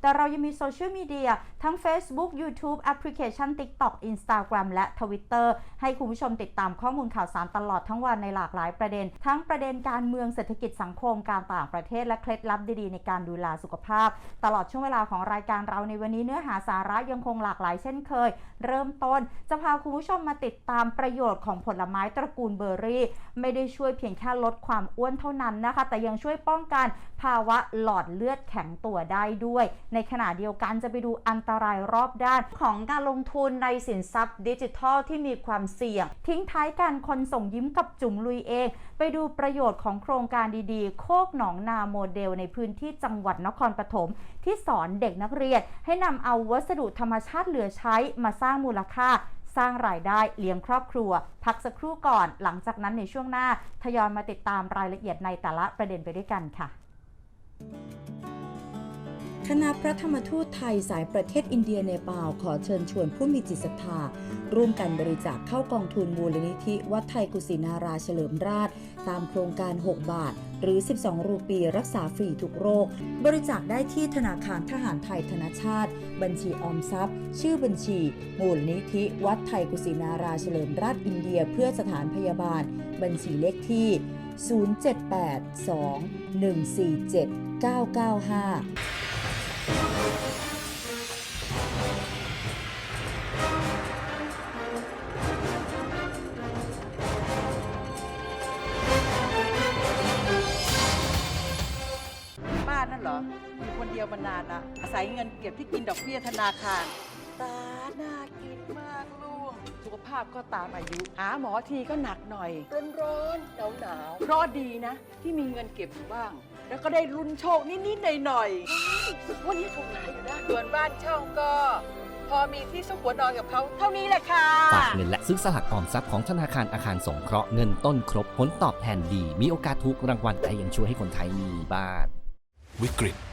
แต่เรายังมีโซเชียลมีเดียทั้ง Facebook YouTube แอปพลิเคชัน TikTok Instagram และ Twitter ให้คุณผู้ชมติดตามข้อมูลข่าวสารตลอดทั้งวันในหลากหลายประเด็น ทั้งประเด็นการเมืองเศรษฐกิจสังคมการต่างประเทศและเคล็ดลับดีๆ ในการดูแลสุขภาพ ตลอดช่วงเวลาของรายการเราในวันนี้เนื้อหาสาระยังคงหลากหลายเช่นเคย เริ่มต้นจะพาคุณผู้ชมมาติดตามประโยชน์ของผลไม้ตระกูลเบอร์รี่ ไม่ได้ช่วยเพียงแค่ลดความอ้วนเท่านั้นนะคะ แต่ยังช่วยป้องกันภาวะหลอดเลือดแข็งตัวได้ด้วยในขณะเดียวกันจะไปดูอันตรายรอบด้านของการลงทุนในสินทรัพย์ดิจิทัลที่มีความเสี่ยง ทิ้งท้ายกันคนส่งยิ้มกับจุ๋มลุยเอง ไปดูประโยชน์ของโครงการดีๆ โคกหนองนาโมเดลในพื้นที่จังหวัดนครปฐมที่สอนเด็กนักเรียน ให้นำเอาวัสดุธรรมชาติเหลือใช้มาสร้างมูลค่าสร้างรายได้เลี้ยงครอบครัว พักสักครู่ก่อน หลังจากนั้นในช่วงหน้า ทยอยมาติดตามรายละเอียดในแต่ละประเด็นไปด้วยกันค่ะ คณะพระธรรมทูตไทยสายประเทศอินเดียเนปาลขอเชิญชวนผู้มีจิตศรัทธาร่วมกันบริจาคเข้ากองทุนมูลนิธิ วัดไทยกุศินาราเฉลิมราช ตามโครงการ 6 บาท หรือ 12 รูปี รักษาฟรีทุกโรค บริจาคได้ที่ธนาคารทหารไทยธนชาติ บัญชีออมทรัพย์ ชื่อบัญชี มูลนิธิ วัดไทยกุศินาราเฉลิมราชอินเดีย เพื่อสถานพยาบาล บัญชีเลขที่ 0782 147 995 มานานละอาศัยเงินเก็บที่กินดอกเบี้ยธนาคาร ตาน่ากินมากลูก สุขภาพก็ตามอายุ หาหมอทีก็หนักหน่อย ร้อนร้อนหนาวหนาวๆเพราะดีนะ ที่มีเงินเก็บอยู่บ้าง แล้วก็ได้รุนโชคนิดๆหน่อยๆวันนี้ถูกหลายอยู่นะส่วนบ้านเช่าก็ พอมีที่ซุกหัวนอนกับเขาเท่านี้แหละค่ะ ฝากเงินและซื้อสลากออมทรัพย์ของธนาคารอาคารสงเคราะห์เงินต้นครบผลตอบแทนดี มีโอกาสถูกรางวัลแต่ยังช่วยให้คนไทยมีบ้าน วิกฤต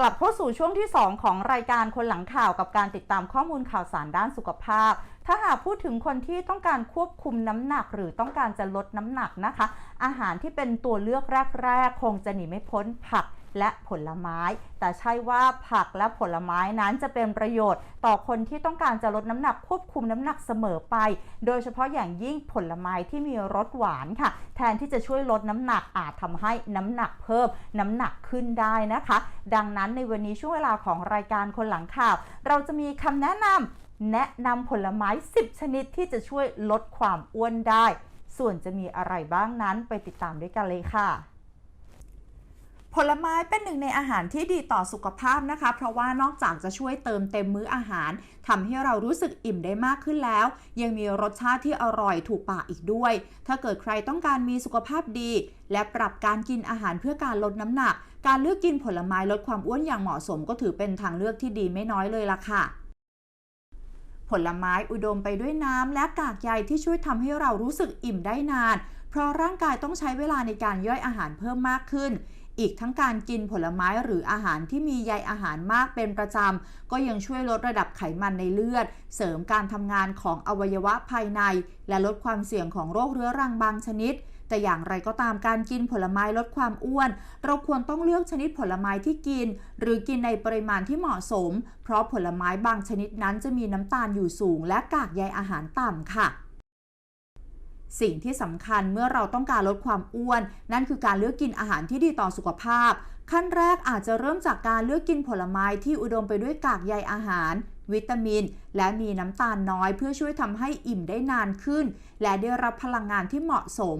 กลับเข้าสู่ช่วงที่ 2 ของรายการคนหลังข่าวกับการติดตามข้อมูลข่าวสารด้านสุขภาพ ถ้าหากพูดถึงคนที่ต้องการควบคุมน้ำหนักหรือต้องการจะลดน้ำหนักนะคะ อาหารที่เป็นตัวเลือกแรก ๆ คงจะหนีไม่พ้นผัก และผลไม้ แต่ใช่ว่าผักและผลไม้นั้นจะเป็นประโยชน์ ต่อคนที่ต้องการจะลดน้ำหนักควบคุมน้ำหนักเสมอไป โดยเฉพาะอย่างยิ่งผลไม้ที่มีรสหวานค่ะ แทนที่จะช่วยลดน้ำหนักอาจทำให้น้ำหนักเพิ่ม น้ำหนักขึ้นได้นะคะ ดังนั้นในวันนี้ช่วงเวลาของรายการคนหลังข่าว เราจะมีคำแนะนำแนะนำผลไม้ 10 ชนิดที่จะช่วยลดความอ้วนได้ ส่วนจะมีอะไรบ้างนั้นไปติดตามด้วยกันเลยค่ะ ผลไม้เป็นหนึ่งในอาหารที่ดีต่อสุขภาพนะคะ เพราะว่านอกจากจะช่วยเติมเต็มมื้ออาหารทำให้เรารู้สึกอิ่มได้มากขึ้นแล้ว ยังมีรสชาติที่อร่อยถูกปากอีกด้วย ถ้าเกิดใครต้องการมีสุขภาพดี และปรับการกินอาหารเพื่อการลดน้ำหนัก การเลือกกินผลไม้ลดความอ้วนอย่างเหมาะสมก็ถือเป็นทางเลือกที่ดีไม่น้อยเลยล่ะค่ะผลไม้อุดมไปด้วยน้ำและกากใยที่ช่วยทำให้เรารู้สึกอิ่มได้นาน เพราะร่างกายต้องใช้เวลาในการย่อยอาหารเพิ่มมากขึ้น อีกทั้งการกินผลไม้หรืออาหารที่มีใยอาหารมากเป็นประจำ ก็ยังช่วยลดระดับไขมันในเลือด เสริมการทำงานของอวัยวะภายใน และลดความเสี่ยงของโรคเรื้อรังบางชนิดแต่อย่างไรก็ตามการกินผลไม้ลดความอ้วน เราควรต้องเลือกชนิดผลไม้ที่กิน หรือกินในปริมาณที่เหมาะสม เพราะผลไม้บางชนิดนั้นจะมีน้ำตาลอยู่สูง และกากใยอาหารต่ำค่ะ สิ่งที่สำคัญเมื่อเราต้องการลดความอ้วน นั่นคือการเลือกกินอาหารที่ดีต่อสุขภาพ ขั้นแรกอาจจะเริ่มจากการเลือกกินผลไม้ที่อุดมไปด้วยกากใยอาหาร วิตามิน และมีน้ำตาลน้อยเพื่อช่วยทำให้อิ่มได้นานขึ้น และได้รับพลังงานที่เหมาะสม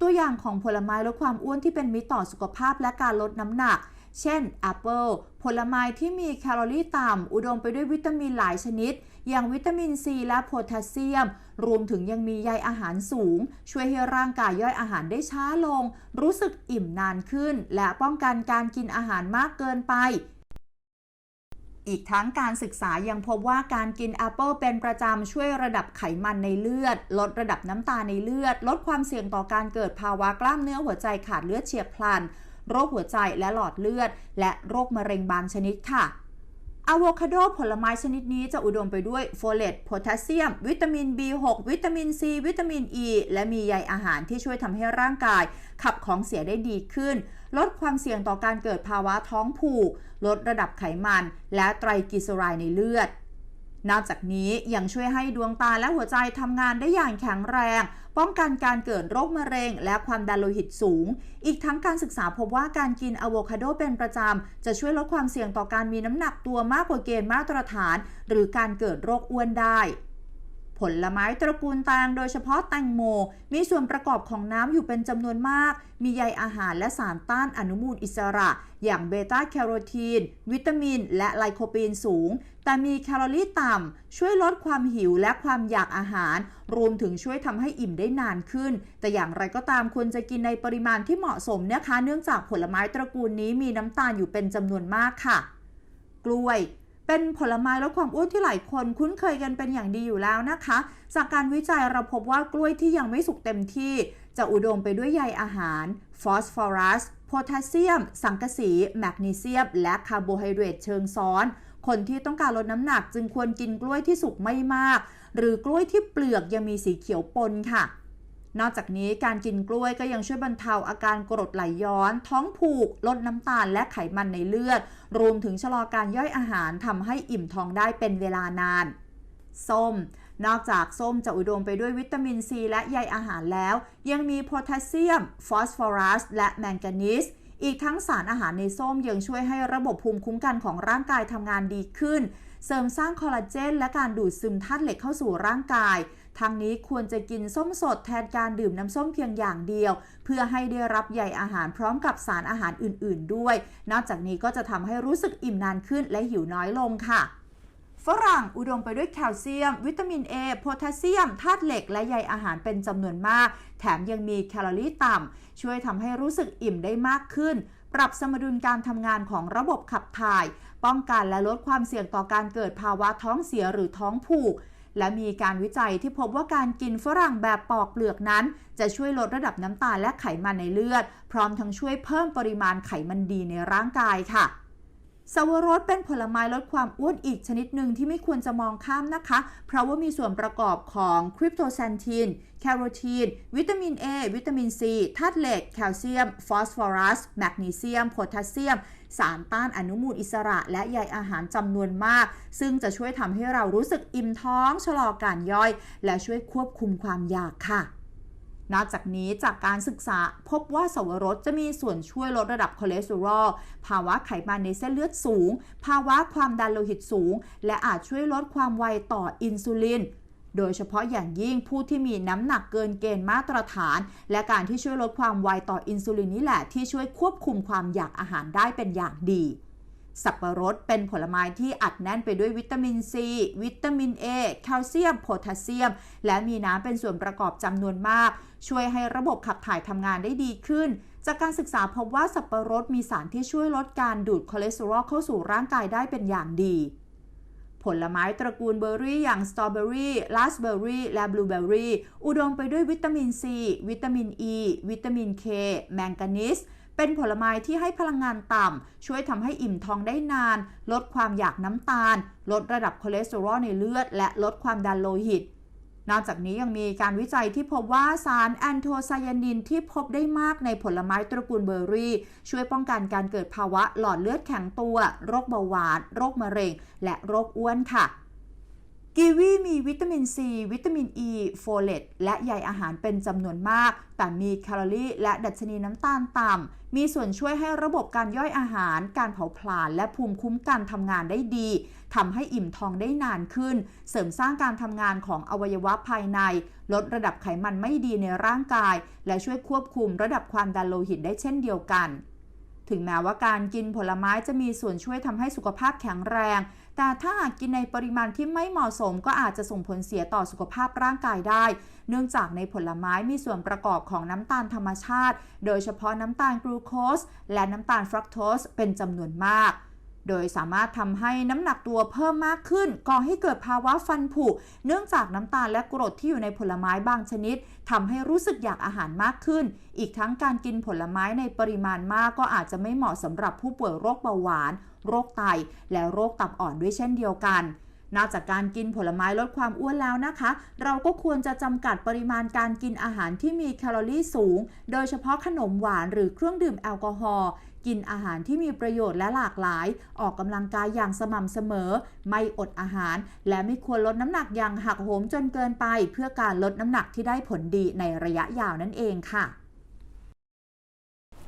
ตัวอย่างของผลไม้ลดความอ้วนที่เป็นมิตรต่อสุขภาพและการลดน้ำหนัก เช่นแอปเปิลผลไม้ที่มีแคลอรี่ต่ำ อุดมไปด้วยวิตามินหลายชนิด อย่างวิตามินซีและโพแทสเซียม รวมถึงยังมีใยอาหารสูง ช่วยให้ร่างกายย่อยอาหารได้ช้าลง รู้สึกอิ่มนานขึ้น และป้องกันการกินอาหารมากเกินไปอีกทั้งการศึกษายังพบว่าการกินแอปเปิลเป็นประจำช่วยระดับไขมันในเลือด ลดระดับน้ำตาในเลือด ลดความเสี่ยงต่อการเกิดภาวะกล้ามเนื้อหัวใจขาดเลือดเฉียบพลัน โรคหัวใจและหลอดเลือด และโรคมะเร็งบางชนิดค่ะอะโวคาโดผลไม้ชนิดนี้จะอุดมไปด้วยโฟเลตโพแทสเซียม วิตามิน B6 วิตามิน C วิตามิน E และมีใยอาหารที่ช่วยทำให้ร่างกาย ขับของเสียได้ดีขึ้น ลดความเสี่ยงต่อการเกิดภาวะท้องผูก ลดระดับไขมัน และไตรกลีเซอไรด์ในเลือด นอกจากนี้ยังช่วยให้ดวงตาและหัวใจทำงานได้อย่างแข็งแรง ป้องกันการเกิดโรคมะเร็ง และความดันโลหิตสูง อีกทั้งการศึกษาพบว่าการกินอะโวคาโดเป็นประจำ จะช่วยลดความเสี่ยงต่อการมีน้ำหนักตัวมากกว่าเกณฑ์มาตรฐาน หรือการเกิดโรคอ้วนได้ ผลไม้ตระกูลแตงโดยเฉพาะแตงโม มีส่วนประกอบของน้ำอยู่เป็นจำนวนมาก มีใยอาหารและสารต้านอนุมูลอิสระ อย่างเบต้าแคโรทีน วิตามิน และไลโคปีนสูง แต่มีแคลอรี่ต่ำ ช่วยลดความหิวและความอยากอาหาร รวมถึงช่วยทำให้อิ่มได้นานขึ้น แต่อย่างไรก็ตามควรจะกินในปริมาณที่เหมาะสมนะคะ เนื่องจากผลไม้ตระกูลนี้มีน้ำตาลอยู่เป็นจำนวนมากค่ะ กล้วย เป็นผลไม้ลดความอ้วนที่หลายคนคุ้นเคยกันเป็นอย่างดีอยู่แล้วนะคะ จากการวิจัยเราพบว่ากล้วยที่ยังไม่สุกเต็มที่ จะอุดมไปด้วยใยอาหาร ฟอสฟอรัส โพแทสเซียม สังกะสี แมกนีเซียม และคาร์โบไฮเดรตเชิงซ้อน คนที่ต้องการลดน้ำหนักจึงควรกินกล้วยที่สุกไม่มาก หรือกล้วยที่เปลือกยังมีสีเขียวปนค่ะ นอกจากนี้การกินกล้วยก็ยังช่วยบรรเทาอาการกรดไหลย้อน ท้องผูก ลดน้ำตาลและไขมันในเลือด รวมถึงชะลอการย่อยอาหารทำให้อิ่มท้องได้เป็นเวลานาน ส้ม นอกจากส้มจะอุดมไปด้วยวิตามินซีและใยอาหารแล้ว ยังมีโพแทสเซียม ฟอสฟอรัส และแมงกานีสอีกทั้งสารอาหารในส้มยังช่วยให้ระบบภูมิคุ้มกันของร่างกายทำงานดีขึ้น เสริมสร้างคอลลาเจนและการดูดซึมธาตุเหล็กเข้าสู่ร่างกาย ทั้งนี้ควรจะกินส้มสดแทนการดื่มน้ำส้มเพียงอย่างเดียว เพื่อให้ได้รับใยอาหารพร้อมกับสารอาหารอื่น ๆ ด้วย นอกจากนี้ก็จะทำให้รู้สึกอิ่มนานขึ้นและหิวน้อยลงค่ะฝรั่งอุดมไปด้วยแคลเซียม วิตามิน A โพแทสเซียมธาตุเหล็กและใยอาหารเป็นจำนวนมาก แถมยังมีแคลอรี่ต่ำ ช่วยทำให้รู้สึกอิ่มได้มากขึ้น ปรับสมดุลการทำงานของระบบขับถ่าย ป้องกันและลดความเสี่ยงต่อการเกิดภาวะท้องเสียหรือท้องผูก และมีการวิจัยที่พบว่าการกินฝรั่งแบบปอกเปลือกนั้น จะช่วยลดระดับน้ำตาลและไขมันในเลือด พร้อมทั้งช่วยเพิ่มปริมาณไขมันดีในร่างกายค่ะ สวรสเป็นผลไม้ลดความอ้วนอีกชนิดหนึ่งที่ไม่ควรจะมองข้ามนะคะ เพราะว่ามีส่วนประกอบของคริปโตแซนทิน แคโรทีน วิตามิน A วิตามิน C ธาตุเหล็ก แคลเซียม ฟอสฟอรัส แมกนีเซียม โพแทสเซียม สารต้านอนุมูลอิสระ และใยอาหารจำนวนมาก ซึ่งจะช่วยทำให้เรารู้สึกอิ่มท้อง ชะลอการย่อย และช่วยควบคุมความอยากค่ะ นอกจากนี้จากการศึกษาพบว่าสวรสจะมีส่วนช่วยลดระดับคอเลสเตอรอล ภาวะไขมันในเส้นเลือดสูง ภาวะความดันโลหิตสูง และอาจช่วยลดความไวต่ออินซูลินโดยเฉพาะอย่างยิ่งผู้ที่มีน้ำหนักเกินเกณฑ์มาตรฐาน และการที่ช่วยลดความไวต่ออินซูลินนี่แหละที่ช่วยควบคุมความอยากอาหารได้เป็นอย่างดี สับปะรดเป็นผลไม้ที่อัดแน่นไปด้วยวิตามินซี วิตามิน A แคลเซียม โพแทสเซียม และมีน้ำเป็นส่วนประกอบจำนวนมาก ช่วยให้ระบบขับถ่ายทำงานได้ดีขึ้น จากการศึกษาพบว่าสับปะรดมีสารที่ช่วยลดการดูดคอเลสเตอรอลเข้าสู่ร่างกายได้เป็นอย่างดี ผลไม้ตระกูลเบอร์รี่อย่างสตรอเบอรี่ราสเบอร์รี่และบลูเบอร์รี่อุดมไปด้วยวิตามินซี วิตามินอ e, ีวิตามินเคแมงกานีส เป็นผลไม้ที่ให้พลังงานต่ำ ช่วยทำให้อิ่มท้องได้นาน ลดความอยากน้ำตาล ลดระดับคอเลสเตอรอลในเลือด และลดความดันโลหิต นอกจากนี้ยังมีการวิจัยที่พบว่าสารแอนโทไซยานินที่พบได้มากในผลไม้ตระกูลเบอร์รี่ ช่วยป้องกันการเกิดภาวะหลอดเลือดแข็งตัว โรคเบาหวาน โรคมะเร็ง และโรคอ้วนค่ะ กีวีมีวิตามินซี วิตามินอีโฟเลตและใยอาหารเป็นจำนวนมาก แต่มีแคลอรี่และดัชนีน้ำตาลต่ำ มีส่วนช่วยให้ระบบการย่อยอาหาร การเผาผลาญและภูมิคุ้มกันทำงานได้ดี ทำให้อิ่มท้องได้นานขึ้น เสริมสร้างการทำงานของอวัยวะภายใน ลดระดับไขมันไม่ดีในร่างกาย และช่วยควบคุมระดับความดันโลหิตได้เช่นเดียวกันถึงแม้ว่าการกินผลไม้จะมีส่วนช่วยทำให้สุขภาพแข็งแรง แต่ถ้าหากกินในปริมาณที่ไม่เหมาะสม ก็อาจจะส่งผลเสียต่อสุขภาพร่างกายได้ เนื่องจากในผลไม้มีส่วนประกอบของน้ำตาลธรรมชาติ โดยเฉพาะน้ำตาลกลูโคสและน้ำตาลฟรักโตสเป็นจำนวนมาก โดยสามารถทำให้น้ำหนักตัวเพิ่มมากขึ้น ก่อให้เกิดภาวะฟันผุ เนื่องจากน้ำตาลและกรดที่อยู่ในผลไม้บางชนิดทำให้รู้สึกอยากอาหารมากขึ้น อีกทั้งการกินผลไม้ในปริมาณมากก็อาจจะไม่เหมาะสำหรับผู้ป่วยโรคเบาหวาน โรคไต และโรคตับอ่อนด้วยเช่นเดียวกันนอกจากการกินผลไม้ลดความอ้วนแล้วนะคะ เราก็ควรจะจำกัดปริมาณการกินอาหารที่มีแคลอรี่สูง โดยเฉพาะขนมหวานหรือเครื่องดื่มแอลกอฮอล์ กินอาหารที่มีประโยชน์และหลากหลาย ออกกำลังกายอย่างสม่ำเสมอ ไม่อดอาหาร และไม่ควรลดน้ำหนักอย่างหักโหมจนเกินไป เพื่อการลดน้ำหนักที่ได้ผลดีในระยะยาวนั่นเองค่ะ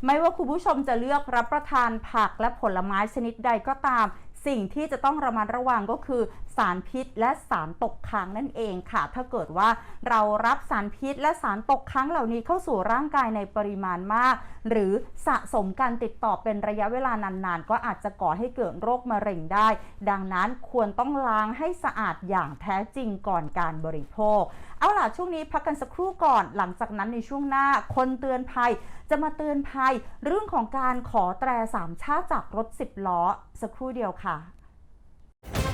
ไม่ว่าคุณผู้ชมจะเลือกรับประทานผักและผลไม้ชนิดใดก็ตาม สิ่งที่จะต้องระมัดระวังก็คือสารพิษและสารตกค้างนั่นเองค่ะ ถ้าเกิดว่าเรารับสารพิษและสารตกค้างเหล่านี้เข้าสู่ร่างกายในปริมาณมาก หรือสะสมการติดต่อเป็นระยะเวลานานๆ ก็อาจจะก่อให้เกิดโรคมะเร็งได้ ดังนั้นควรต้องล้างให้สะอาดอย่างแท้จริงก่อนการบริโภคเอาล่ะช่วงนี้พักกันสักครู่ก่อน หลังจากนั้นในช่วงหน้าคนเตือนภัย จะมาเตือนภัย เรื่องของการขอแตรสามชาติจากรถ10ล้อ สักครู่เดียวค่ะ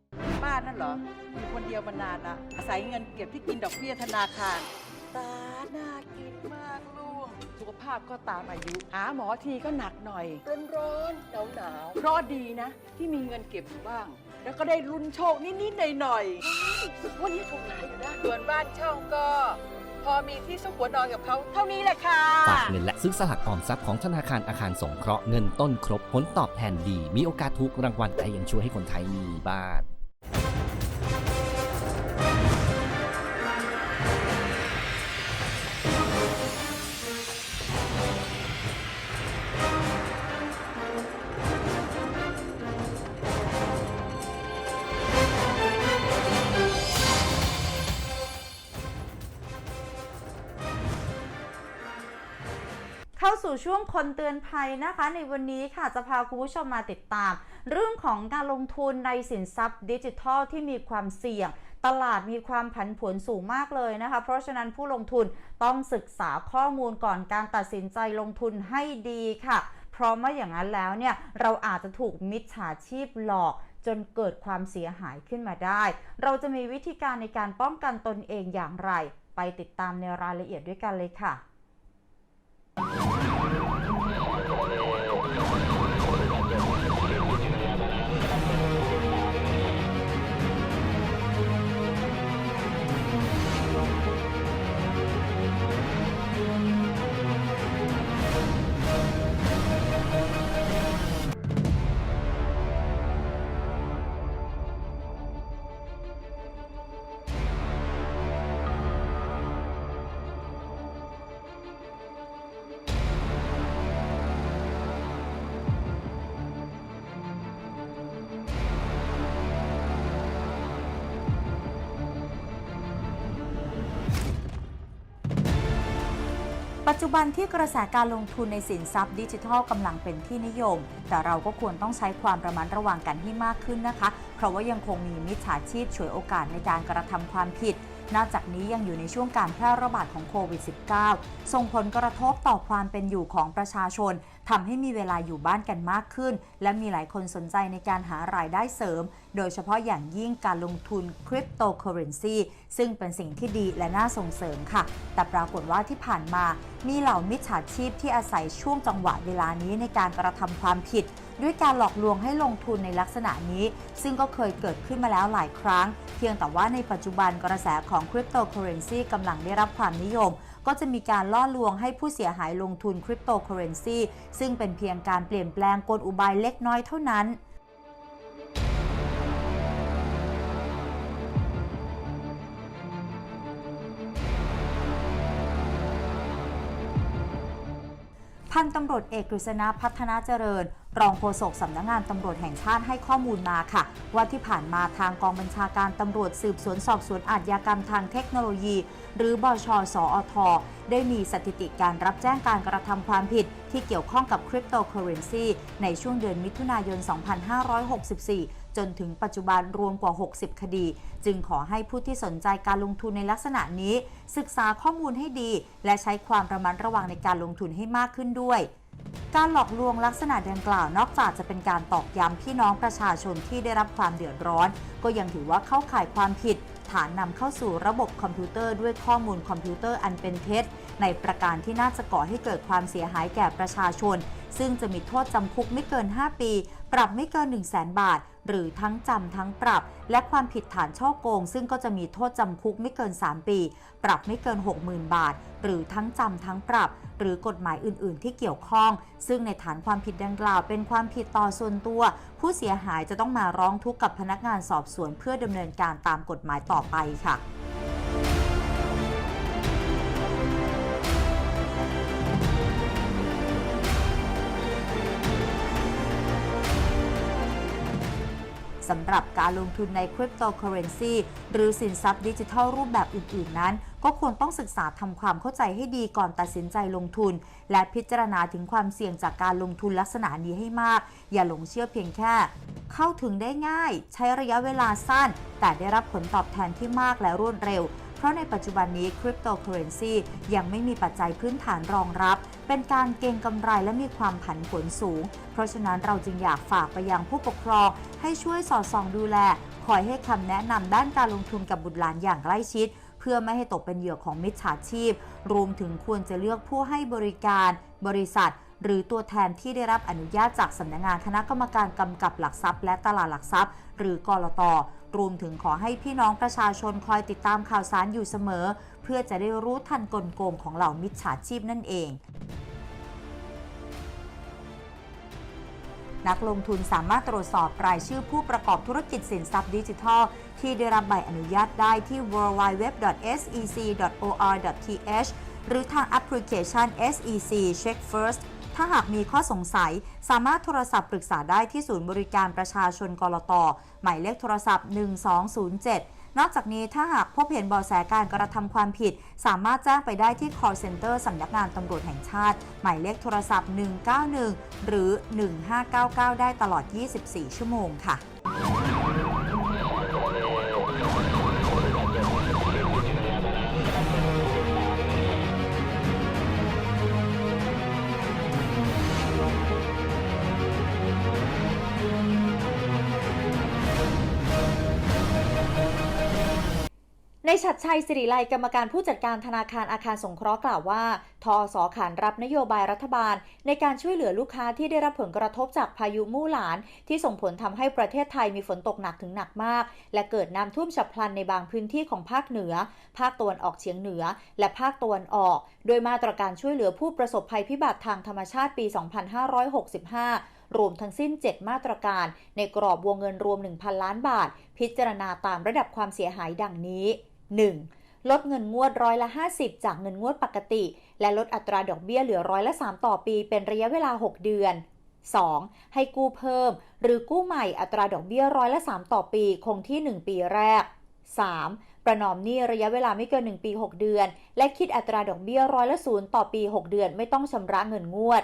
เหรออยู่คนเดียวมานานละอาศัยเงินเก็บที่กินดอกเบี้ยธนาคาร ตาน่ากินมากลูก สุขภาพก็ตามอายุ หาหมอทีก็หนักหน่อย ร้อนร้อนหนาวหนาวๆเพราะดีนะ ที่มีเงินเก็บอยู่บ้าง แล้วก็ได้ลุ้นโชคนิดๆหน่อยๆวันนี้ถูกหลายอยู่นะส่วนบ้านเช่าก็ พอมีที่ซุกหัวนอนกับเขาเท่านี้แหละค่ะ ฝากเงินและซื้อสลากออมทรัพย์ของธนาคารอาคารสงเคราะห์เงินต้นครบผลตอบแทนดี มีโอกาสถูกรางวัลแต่ยังช่วยให้คนไทยมีบ้าน เข้าสู่ช่วงคนเตือนภัยนะคะ ในวันนี้ค่ะจะพาคุณผู้ชมมาติดตาม เรื่องของการลงทุนในสินทรัพย์ดิจิทัลที่มีความเสี่ยงตลาดมีความผันผวนสูงมากเลยนะคะ เพราะฉะนั้นผู้ลงทุนต้องศึกษาข้อมูลก่อนการตัดสินใจลงทุนให้ดีค่ะ เพราะไม่อย่างนั้นแล้วเนี่ย เราอาจจะถูกมิจฉาชีพหลอกจนเกิดความเสียหายขึ้นมาได้ เราจะมีวิธีการในการป้องกันตนเองอย่างไร ไปติดตามในรายละเอียดด้วยกันเลยค่ะ ค จุบันที่กระแสการลงทุนในสินทรัพย์ดิจิทัลกำลังเป็นที่นิยม แต่เราก็ควรต้องใช้ความระมัดระวังกันให้มากขึ้นนะคะ เพราะว่ายังคงมีมิจฉาชีพฉวยโอกาสในการกระทำความผิด นอกจากนี้ยังอยู่ในช่วงการแพร่ระบาดของโควิด -19 ส่งผลกระทบต่อความเป็นอยู่ของประชาชนทำให้มีเวลาอยู่บ้านกันมากขึ้น และมีหลายคนสนใจในการหารายได้เสริม โดยเฉพาะอย่างยิ่งการลงทุนคริปโตเคอเรนซีซึ่งเป็นสิ่งที่ดีและน่าส่งเสริมค่ะ แต่ปรากฏว่าที่ผ่านมา มีเหล่ามิจฉาชีพที่อาศัยช่วงจังหวะเวลานี้ในการกระทำความผิด ด้วยการหลอกลวงให้ลงทุนในลักษณะนี้ ซึ่งก็เคยเกิดขึ้นมาแล้วหลายครั้ง เพียงแต่ว่าในปัจจุบันกระแสของคริปโตเคอเรนซีกำลังได้รับความนิยม ก็จะมีการล่อลวงให้ผู้เสียหายลงทุนคริปโตเคอเรนซีซึ่งเป็นเพียงการเปลี่ยนแปลงกลอุบายเล็กน้อยเท่านั้นพันตำรวจเอกกฤษณะพัฒนาเจริญ รองโฆษกสำนักงงานตำรวจแห่งชาติให้ข้อมูลมาค่ะ ว่าที่ผ่านมาทางกองบัญชาการตำรวจสืบสวนสอบสวนอาชญากรรมทางเทคโนโลยี หรือบชสอทได้มีสถิติการรับแจ้งการกระทำความผิด ที่เกี่ยวข้องกับคริปโตเคอเรนซีในช่วงเดือนมิถุนายน 2564 จนถึงปัจจุบันรวมกว่า 60 คดี จึงขอให้ผู้ที่สนใจการลงทุนในลักษณะนี้ ศึกษาข้อมูลให้ดี และใช้ความระมัดระวังในการลงทุนให้มากขึ้นด้วย การหลอกลวงลักษณะดังกล่าวนอกจากจะเป็นการตอกย้ำพี่น้องประชาชนที่ได้รับความเดือดร้อน ก็ยังถือว่าเข้าข่ายความผิด ฐานนำเข้าสู่ระบบคอมพิวเตอร์ด้วยข้อมูลคอมพิวเตอร์อันเป็นเท็จ ในประการที่น่าจะก่อให้เกิดความเสียหายแก่ประชาชน ซึ่งจะมีโทษจำคุกไม่เกิน 5 ปี ปรับไม่เกิน 1 0 0 0 0แบาท หรือทั้งจำทั้งปรับ และความผิดฐานช่อโกง ซึ่งก็จะมีโทษจำคุกไม่เกิน 3 ปี ปรับไม่เกิน 60,000 บาท หรือทั้งจำทั้งปรับ หรือกฎหมายอื่น ๆ ที่เกี่ยวข้อง ซึ่งในฐานความผิดดังกล่าว เป็นความผิดต่อส่วนตัว ผู้เสียหายจะต้องมาร้องทุกข์กับพนักงานสอบสวน เพื่อดำเนินการตามกฎหมายต่อไปค่ะ สำหรับการลงทุนในคริปโตเคอเรนซีหรือสินทรัพย์ดิจิทัลรูปแบบอื่น ๆ นั้น ก็ควรต้องศึกษาทำความเข้าใจให้ดีก่อนตัดสินใจลงทุน และพิจารณาถึงความเสี่ยงจากการลงทุนลักษณะนี้ให้มาก อย่าหลงเชื่อเพียงแค่ เข้าถึงได้ง่าย ใช้ระยะเวลาสั้น แต่ได้รับผลตอบแทนที่มากและรวดเร็ว เพราะในปัจจุบันนี้คริปโตเคอเรนซียังไม่มีปัจจัยพื้นฐานรองรับ เป็นการเก็งกำไรและมีความผันผวนสูง เพราะฉะนั้นเราจึงอยากฝากไปยังผู้ปกครอง ให้ช่วยสอดส่องดูแล คอยให้คำแนะนำด้านการลงทุนกับบุตรหลานอย่างใกล้ชิดเพื่อไม่ให้ตกเป็นเหยื่อของมิจฉาชีพ รวมถึงควรจะเลือกผู้ให้บริการ บริษัท หรือตัวแทนที่ได้รับอนุญาตจากสำนักงานคณะกรรมการกำกับหลักทรัพย์ และตลาดหลักทรัพย์ หรือกรต รวมถึงขอให้พี่น้องประชาชนคอยติดตามข่าวสารอยู่เสมอ เพื่อจะได้รู้ทันกลโกงของเหล่ามิจฉาชีพนั่นเอง นักลงทุนสามารถตรวจสอบรายชื่อผู้ประกอบธุรกิจสินทรัพย์ดิจิทัล ที่ได้รับใบอนุญาตได้ที่ www.sec.or.th หรือทางแอปพลิเคชัน SEC Check First ถ้าหากมีข้อสงสัย สามารถโทรศัพท์ปรึกษาได้ที่ศูนย์บริการประชาชนกรตหมายเลขโทรศัพท์ 1207 นอกจากนี้ถ้าหากพบเห็นเบาะแสการกระทำความผิด สามารถแจ้งไปได้ที่ call center สำนักงานตำรวจแห่งชาติ หมายเลขโทรศัพท์ 191 หรือ 1599 ได้ตลอด 24 ชั่วโมงค่ะ ในชัดชัยสิริไลกรรมการผู้จัดการธนาคารอาคารสงเคราะห์กล่าวว่าทอสอขานรับนโยบายรัฐบาล ในการช่วยเหลือลูกค้าที่ได้รับผลกระทบจากพายุมู่หลาน ที่ส่งผลทำให้ประเทศไทยมีฝนตกหนักถึงหนักมาก และเกิดน้ำท่วมฉับพลันในบางพื้นที่ของภาคเหนือ ภาคตะวันออกเฉียงเหนือ และภาคตะวันออก โดยมาตรการช่วยเหลือผู้ประสบภัยพิบัติทางธรรมชาติปี 2565รวมทั้งสิ้น 7 มาตรการ ในกรอบวงเงินรวม 1,000 ล้านบาท พิจารณาตามระดับความเสียหายดังนี้ 1. ลดเงินงวดร้อยละ 50 จากเงินงวดปกติ และลดอัตราดอกเบี้ยเหลือร้อยละ 3 ต่อปีเป็นระยะเวลา 6 เดือน 2. ให้กู้เพิ่ม หรือกู้ใหม่อัตราดอกเบี้ยร้อยละ 3 ต่อปีคงที่ 1 ปีแรก 3. ประนอมหนี้ระยะเวลาไม่เกิน 1 ปี 6 เดือน และคิดอัตราดอกเบี้ยร้อยละศูนย์ต่อปี 6 เดือนไม่ต้องชำระเงินงวด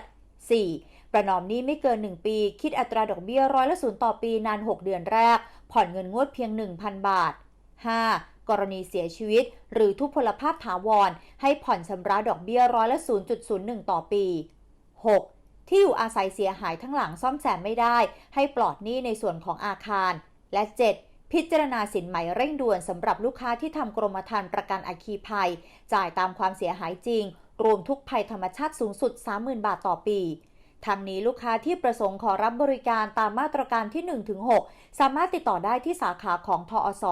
4. ประนอมหนี้ไม่เกิน 1 ปี คิดอัตราดอกเบี้ยร้อยละศูนย์ต่อปีนาน 6 เดือนแรก ผ่อนเงินงวดเพียง 1,000 บาท 5. กรณีเสียชีวิต หรือทุพพลภาพถาวร ให้ผ่อนชำระดอกเบี้ยร้อยละ 0.01 ต่อปี 6. ที่อยู่อาศัยเสียหายทั้งหลังซ่อมแซมไม่ได้ ให้ปลอดหนี้ในส่วนของอาคาร และ 7. พิจารณาสินไหมเร่งด่วนสำหรับลูกค้าที่ทำกรมธรรม์ประกันอัคคีภัย จ่ายตามความเสียหายจริง รวมทุกภัยธรรมชาติสูงสุด 30,000 บาทต่อปี ทางนี้ลูกค้าที่ประสงค์ขอรับบริการตามมาตรการที่ 1-6 สามารถติดต่อได้ที่สาขาของทอส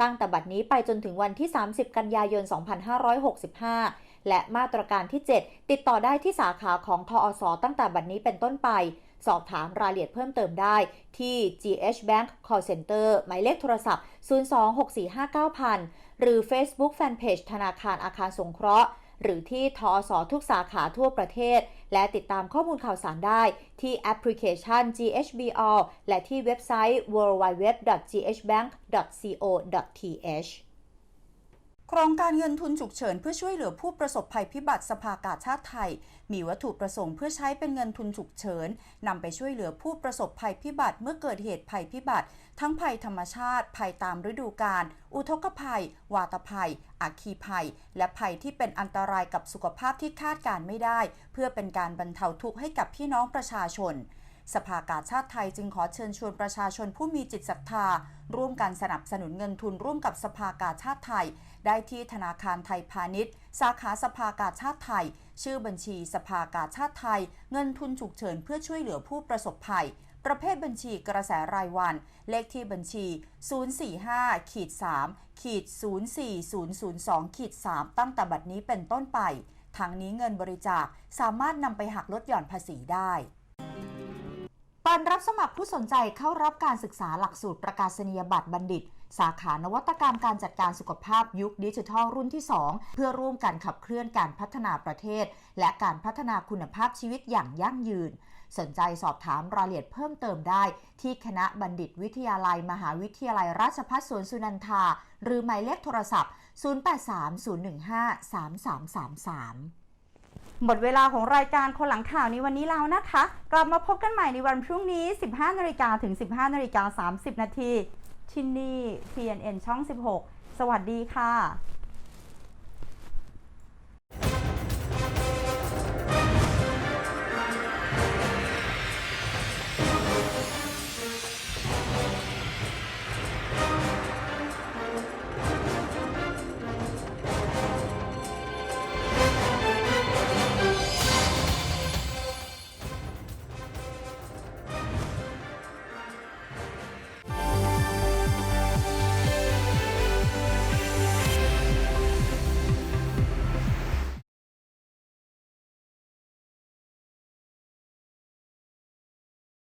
ตั้งแต่บัดนี้ไปจนถึงวันที่ 30 กันยายน 2565 และมาตรการที่ 7 ติดต่อได้ที่สาขาของทอสตั้งแต่บัดนี้เป็นต้นไป สอบถามรายละเอียดเพิ่มเติมได้ที่ GH Bank Call Center หมายเลขโทรศัพท์ 026459000 หรือ Facebook Fanpage ธนาคารอาคารสงเคราะห์ หรือที่ทอสทุกสาขาทั่วประเทศ และติดตามข้อมูลข่าวสารได้ที่แอปพลิเคชัน GHBall และที่เว็บไซต์ www.ghbank.co.th โครงการเงินทุนฉุกเฉินเพื่อช่วยเหลือผู้ประสบภัยพิบัติสภากาชาติไทย มีวัตถุประสงค์เพื่อใช้เป็นเงินทุนฉุกเฉินนำไปช่วยเหลือผู้ประสบภัยพิบัติเมื่อเกิดเหตุภัยพิบัติ ทั้งภัยธรรมชาติ ภัยตามฤดูกาลอุทกภัย วาตภัย อัคคีภัย และภัยที่เป็นอันตรายกับสุขภาพที่คาดการไม่ได้ เพื่อเป็นการบรรเทาทุกข์ให้กับพี่น้องประชาชน สภากาชาติไทยจึงขอเชิญชวนประชาชนผู้มีจิตศรัทธา ร่วมกันสนับสนุนเงินทุนร่วมกับสภากาชาติไทย ได้ที่ธนาคารไทยพาณิชย์ สาขาสภากาชาติไทย ชื่อบัญชีสภากาชาติไทย เงินทุนฉุกเฉินเพื่อช่วยเหลือผู้ประสบภัย ประเภทบัญชีกระแสรายวัน เลขที่บัญชี 045ขีด3ขีด04002ขีด3ตั้งแต่บัดนี้เป็นต้นไปทางนี้เงินบริจาคสามารถนำไปหักลดหย่อนภาษีได้เปิดรับสมัครผู้สนใจเข้ารับการศึกษาหลักสูตรประกาศนียบัตรบัณฑิต สาขานวัตกรรมการจัดการสุขภาพยุคดิจิทัลรุ่นที่ 2 เพื่อร่วมกันขับเคลื่อนการพัฒนาประเทศ และการพัฒนาคุณภาพชีวิตอย่างยั่งยืน สนใจสอบถามรายละเอียดเพิ่มเติมได้ ที่คณะบัณฑิตวิทยาลัย มหาวิทยาลัยราชภัฏสวนสุนันทา หรือหมายเลขโทรศัพท์ 0830153333หมดเวลาของรายการคนหลังข่าวในวันนี้แล้วนะคะ กลับมาพบกันใหม่ในวันพรุ่งนี้ 15นาฬิกาถึง 15นาฬิกา30 นาที ที่นี่ TNN ช่อง 16 สวัสดีค่ะ